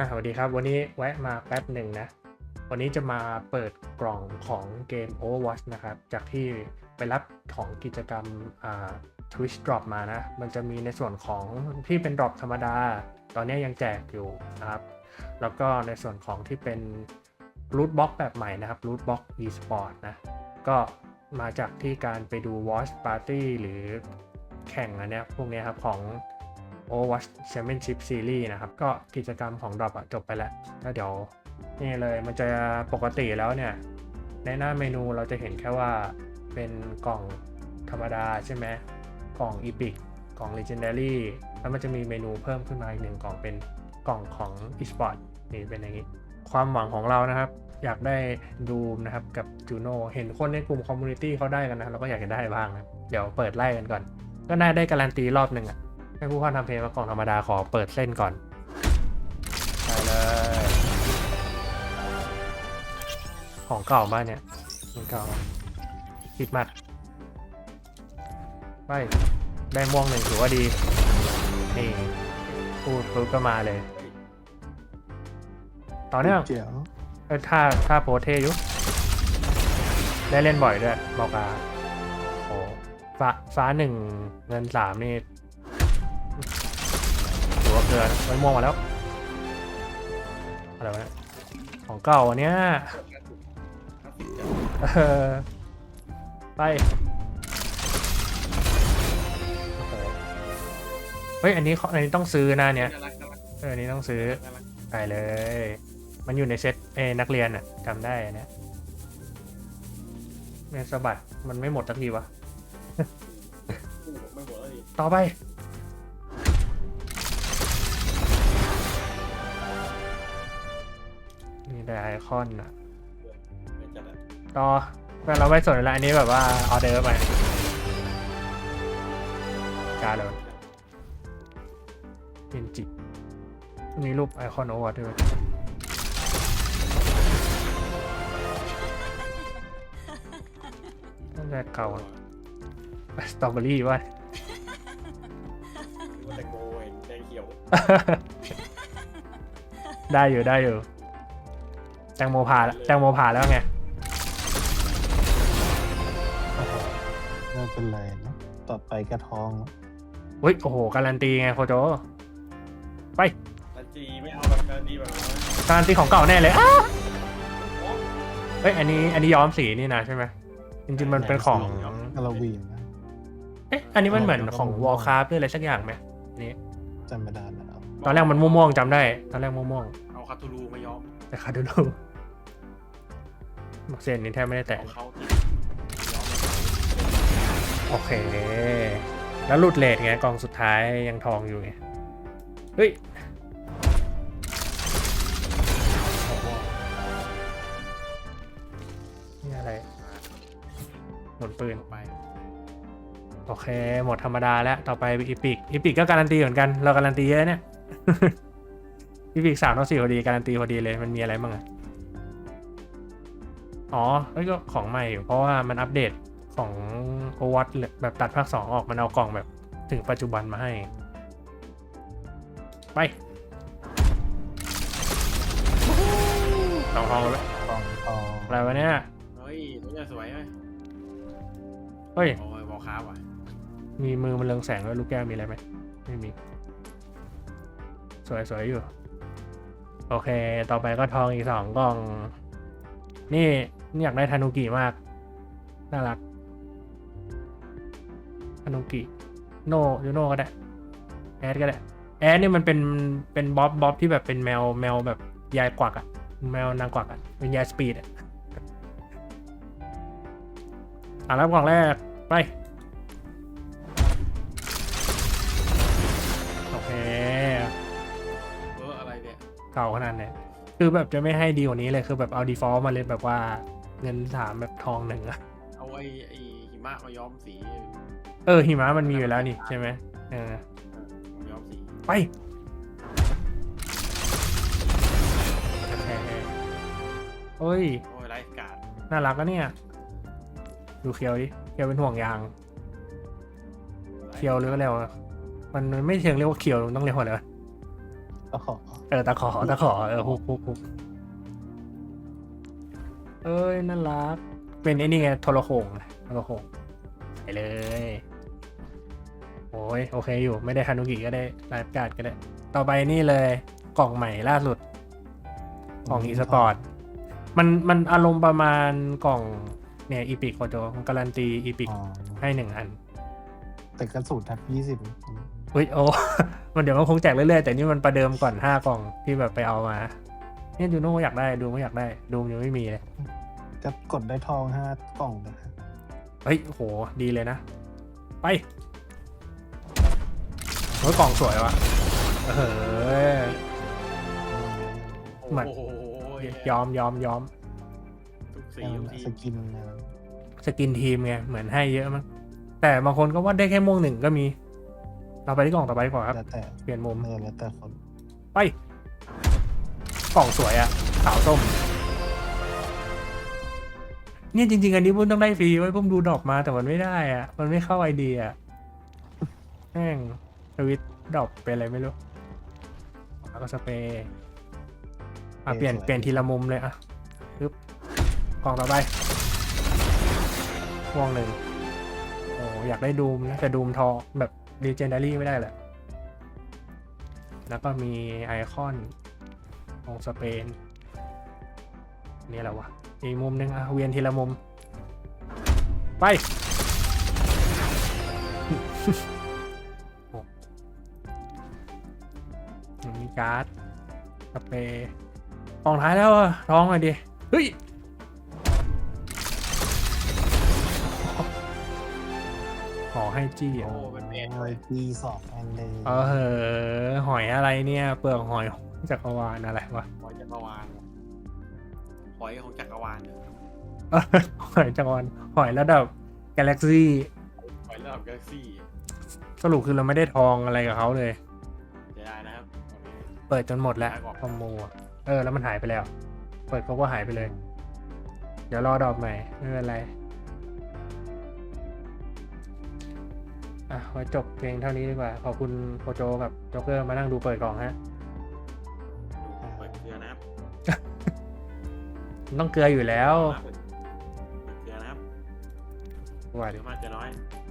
อะสวัสดีครับวันนี้แวะมาแป๊บหนึ่งนะ วันนี้จะมาเปิดกล่องของเกม Overwatch นะครับ จากที่ไปรับของกิจกรรมอ่า Twitch Drop มานะ มันจะมีในส่วนของที่เป็น Drop ธรรมดา ตอนนี้ยังแจกอยู่นะครับ แล้วก็ในส่วนของที่เป็น Loot Box แบบใหม่นะครับ Loot Box eSport นะ ก็มาจากที่การไปดู Watch Party หรือแข่งอันเนี้ยพวกเนี้ยครับของ Overwatch Championship Series นะครับ ก็กิจกรรมของ Drop อะจบไปแล้วแล้วเดี๋ยวนี่เลยมันจะปกติแล้วเนี่ย ในหน้าเมนูเราจะเห็นแค่ว่าเป็นกล่องธรรมดาใช่ไหมกล่อง Epic กล่อง Legendary แล้วมันจะมีเมนูเพิ่มขึ้นมาอีกหนึ่งกล่องเป็นกล่องของ eSport นี่เป็นอย่างนี้ ความหวังของเรานะครับอยากได้ดูมนะครับกับจูโน่เห็นคนในกลุ่มคอมมูนิตี้เขาได้กันนะเราก็อยากจะได้บ้างนะเดี๋ยวเปิดไล่กันก่อน ก็น่าได้การันตีรอบหนึ่งอะ ให้ผู้เข้าทำเพลงมากล่องธรรมดาขอเปิดเส้นก่อนไปเลยของเก่าบ้านเนี่ยของเก่าคิดมัดไปได้ม่วงหนึ่งถือว่าดีนี่พูดปุ๊บก็มาเลย ต่อเนื่องเจ๋วเออถ้าถ้าโพสเทอยุได้เล่นบ่อยด้วยบอกอาโอ้ฟ้าฟ้าหนึ่งเงินสามนี่ถื อว่าเกินไว้ม่วงมาแล้ว อะไรวะเนี่ยของเก่าอันเนี้ยเออไปโอ้โหเฮ้ย อันนี้ขออันนี้ต้องซื้อนะเนี่ย น่ารักน่ารักเอออันนี้ต้องซื้อ น่ารักไปเลย มันอยู่ในเซตเอนักเรียนอะจำได้อันเนี่ยเมนสะบัดมันไม่หมดสักทีวะกูไม่หมดแล้วดิต่อไป นี่ได้ไอคอนอะไม่จัดอะต่อแต่เราไม่สนแล้วอันนี้แบบว่าออเดอร์ไปการเลยเป็นจิมีรูปไอคอนโอเวอร์ด้วยตั้งแต่เก่าสตรอเบอรี่ว่าว่าแตงโมเห็นแดงเขียว ได้อยู่ได้อยู่ แตงโมผ่าแล้วแตงโมผ่าแล้วไงไม่เป็นไรนะต่อไปกระทองอุ้ยโอ้โหการันตีไงโคโจไปตันจีไม่เอาแบบการันตีแบบนั้นการันตีของเก่าแน่เลยอ้าเฮ้ยอันนี้อันนี้ย้อมสีนี่นะใช่ไหมจริงๆมันเป็นของฮาโลวีนนะเอ๊ะอันนี้มันเหมือนของวอลค r ร์หรืออะไรสักอย่างไหมอันนี้จำไม่ได้แล้วตอนแรกมันม่วงๆจำได้ ตอนแรกม่วงเอาคาตูรูมายอมๆแต่คาดูดู เซนนี้แทบไม่ได้แตะเอาเขาที่ยอมโอเค แล้วหลุดเลทไงกองสุดท้ายยังทองอยู่ไง เฮ้ยโอ้โหนี่อะไร หมุนปืน ไปโอเค หมดธรรมดาแล้ว ต่อไปอีพิกอีพิกก็การันตีเหมือนกัน เราการันตีเยอะเนี่ย อีพิกสามต่อสี่พอดีการันตีพอดีเลย มันมีอะไรบ้างอะ อ๋อเฮ้ยก็ของใหม่อยู่เพราะว่ามันอัปเดตของโอวัตแบบตัดภาคสองออกมันเอากล่องแบบถึงปัจจุบันมาให้ ไปสองทองแล้วกองทองอะไรวะเนี่ย เฮ้ยตัวนี้สวยไหมเฮ้ย โอ้ยบอลค้าว่ะมีมือมันเรืองแสงด้วยลูกแก้วมีอะไรไหมไม่มี สวยสวยอยู่ โอเค ต่อไปก็ทองอีกสองกล่อง นี่นี่อยากได้ทานุกิมาก น่ารักทานุกิโนยูโนก็ได้ แอดก็ได้ แอดนี่มันเป็นเป็นบ๊อบบ๊อบที่แบบเป็นแมวแมวแบบยายกวักอะแมวนางกวักอะเป็นยายสปีดอะอะรับกล่องแรก ไป โอเค เอออะไรเนี่ย เก่าขนาดไหน คือแบบจะไม่ให้ดีกว่านี้เลยคือแบบเอา default มาเลยแบบว่าเงินสามแบบทองหนึ่งอะเอาไอ้ไอ้หิมะมาย้อมสีเออหิมะมันมีอยู่แล้วนี่ใช่ไหมเออเออมาย้อมสีไปโอเคเฮ้ยโอ้ยไลฟ์การ์ดน่ารักนะเนี่ย ดูเคียวดิเคียวเป็นห่วงยางเคียวหรือว่าเรียกว่ามันไม่เชิงเรียกว่าเคียวมันต้องเรียกว่าอะไร วะก็ขอเออตะขอตะขอเออฮุกฮุกฮุกเอ้ยน่ารัก เป็นไอ้นี่ไงโทรโขงนะโทรโขงไปเลย โอ้ยโอเคอยู่ ไม่ได้ฮานุกิก็ได้ไลฟ์การ์ดก็ได้ ต่อไปนี่เลยกล่องใหม่ล่าสุดกล่องอีสปอร์ตมันมันอารมณ์ประมาณกล่องเนี่ยอีพิกโคโจการันตีอีพิกอ๋อให้หนึ่งอัน แต่กระสุนทับยี่สิบ เฮ้ยโอ้ มันเดี๋ยวมันคงแจกเรื่อยๆ แต่นี่มันประเดิมก่อนห้ากล่องที่แบบไปเอามา เนี่ยดูโน่อยากได้ดูไม่อยากได้ ดูมันยังไม่มีเลย จะกดได้ทองห้ากล่องนะครับเฮ้ยโหดีเลยนะ ไปโอ้ยกล่องสวยวะเฮ้ยเหมือนโอ้โหยอมยอมยอมทุกสีเอาทุกละทีสกินนะสกินทีมไงเหมือนให้เยอะมั้งแต่บางคนก็ว่าได้แค่ม่วงหนึ่งก็มี เราไปที่กล่องต่อไปดีกว่อนครับ แล้วแต่เปลี่ยนมุมเมื่อแล้วแต่คนไป กล่องสวยอะขาวส้ม เนี่ยจริง ๆ อันนี้พุ่มต้องได้ฟรีไว้พุ่มดูดรอปมาแต่มันไม่ได้อะมันไม่เข้าไอเดียอะแม่งสวิตดรอปเป็นอะไรไม่รู้แล้วก็สเปรย์อะเปลี่ยนเปลี่ยนทีละมุมเลยอะปึ๊บกล่องต่อไปม่วงหนึ่งโอ้อยากได้ดูมนะแต่ดูมทอแบบ ดีเจนดารี่ไม่ได้แหละ แล้วก็มีไอคอนของสเปน นี่แหละวะ อีกมุมหนึ่งอะเวียนทีละมุม ไปมีการ์ดสเปรย์กองท้ายแล้วอะท้องหน่อยดิ เฮ้ย อให้จี้อะโอ้เป็นแม่โอ้ยปีสองอันเลยเออเหอะหอยอะไรเนี่ย เปลือกหอยจักรวาลอะไรวะหอยจักรวาลหอยของจักรวาลเนี่ยเออหอยจักรวาลหอยระดับกาแล็กซี่หอยระดับกาแล็กซี่สรุปคือเราไม่ได้ทองอะไรกับเขาเลย จะได้นะครับตอนนี้ เปิดจนหมดแล้วหายก่อนคอมโมอะเออ แล้วมันหายไปแล้ว เปิดเขาก็หายไปเลย เดี๋ยวรอดอกใหม่ไม่เป็นไร อะไว้จบเพลงเท่านี้ดีกว่า ขอบคุณโคโจกับโจ๊กเกอร์มานั่งดูเปิดกล่องฮะ ดูเปิดเกลือนะครับต้องเกลืออยู่แล้วเปิดเกลือนะครับว่าเกลืดิอมากเกลือน้อยไปไป